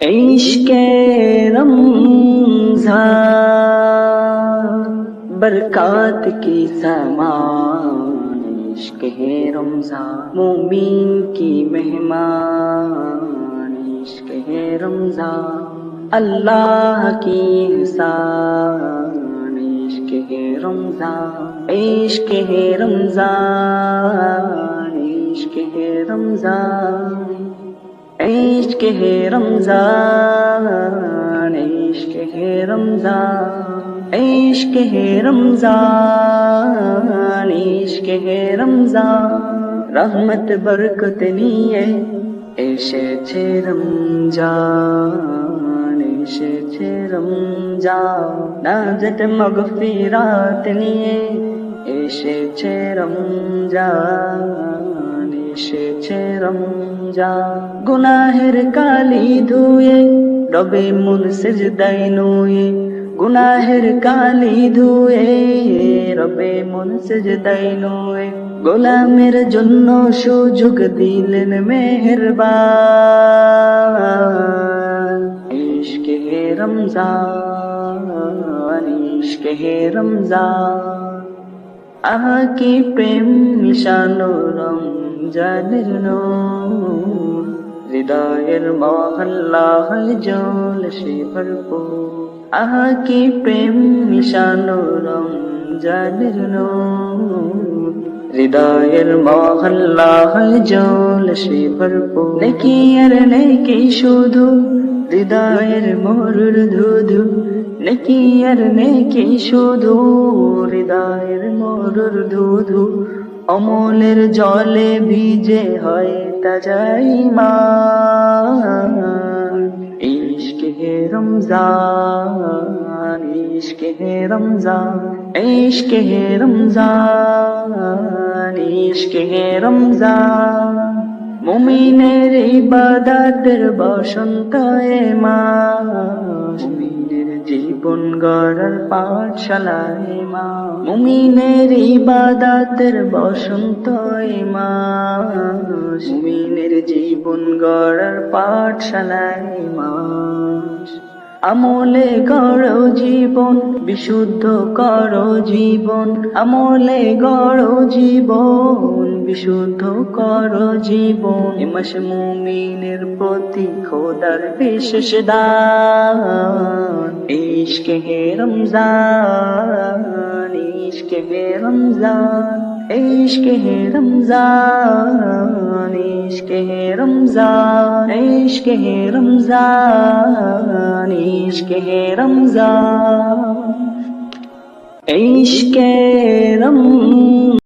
इश्क रमज़ान बरकात की समान। इश्क है रमज़ान मोमीन की मेहमान। इश्क है रमज़ान अल्लाह की इंसान इश्क है रमज़ान इश्क है रमज़ान इश्क है रमज़ान عشق ہے رمضان عشق ہے رمضان عشق ہے رمضان عشق ہے رمضان রহমত বরকত নিয়ে এসেছে রমজান এসেছে রমজান নাজত মগফিরাত নিয়ে এসেছে রমজান এসেছে রমজান। গুনাহের কালি ধুয়ে, রবে মন সেজদাই নুয়ে। গুনাহের কালি ধুয়ে, রবে মন সেজদাই নুয়ে। গোলামের জন্য সুযোগ দিলেন মেহেরবান। ইশক হে রমজান, ইশক রমজান। আহা কি প্রেম মিশানো রমজানের নূর। হৃদয়ের মহল্লা জল সে ভরপুর। আহা কি প্রেম মিশানো রমজানের নূর। হৃদয়ের মহল্লা জল সে ভরপুর। নেকি আর নেকি শুধু হৃদয়ের মরুর ধুধু। নেকি আর নেকি শুধু হৃদয়ের মরুর ধুধু। অমলের জলে ভিজে হয় তাজাই মা ইশক হে রমজান, ইশক হে রমজান, ইশক হে রমজান, ইশক হে রমজান। মুমিনের ইবাদতের বসন্ত এ মাস মুমিনের জীবন গড়ার পাঠশালায় মা। মুমিনের ইবাদাতের বসন্ত মা। মুমিনের জীবন গড়ার পাঠশালায় মাস আমলে গড় জীবন, বিশুদ্ধ কর জীবন। আমলে গড় জীবন, বিশুদ্ধ কর জীবন। মাস মুমিনের প্রতি খোদার বিশেষ দান। ইশকে হে রমজান, ইশকে হে রমজান। ইশকে হে রমজান ইশকে হে রমজান ইশকে হে রমজান ইশকে